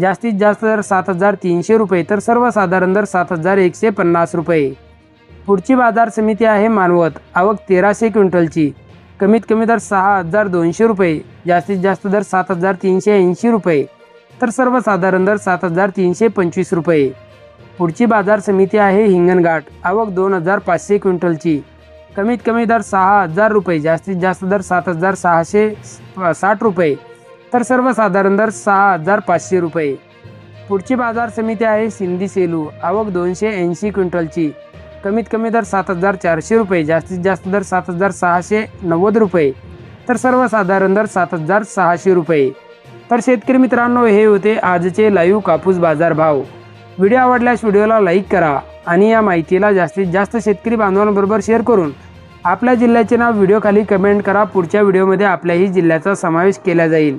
जास्तीत जास्त दर सात हजार तीनशे रुपये तर सर्वसाधारण दर सात हजार एकशे पन्नास रुपये. पुढची बाजार समिती आहे मानवत. आवक तेराशे क्विंटलची. कमीत कमी दर सहा हजार दोनशे रुपये. जास्तीत जास्त दर सात हजार तीनशे ऐंशी रुपये. तर सर्वसाधारण दर सात हजार तीनशे पंचवीस रुपये. पुढची बाजार समिती आहे हिंगणघाट. आवक दोन हजार पाचशे क्विंटलची. कमीत कमी दर सहा हजार रुपये. जास्तीत जास्त दर सात हजार सहाशे साठ रुपये. तर सर्वसाधारण दर सहा हजार पाचशे रुपये. पुढची बाजार समिती आहे सिंधी सेलू. आवक दोनशे ऐंशी क्विंटलची. कमीत कमी दर सात हजार चारशे रुपये. जास्तीत जास्त दर सात हजार सहाशे नव्वद रुपये. तर सर्वसाधारण दर सात हजार सहाशे रुपये. तर शेतकरी मित्रांनो हे होते आजचे लाईव्ह कापूस बाजार भाव. व्हिडिओ आवडल्यास व्हिडिओला लाईक करा आणि या माहितीला जास्तीत जास्त शेतकरी बांधवांबरोबर शेअर करून आपल्या जिल्ह्याचे नाव व्हिडिओखाली कमेंट करा. पुढच्या व्हिडिओमध्ये आपल्याही जिल्ह्याचा समावेश केला जाईल.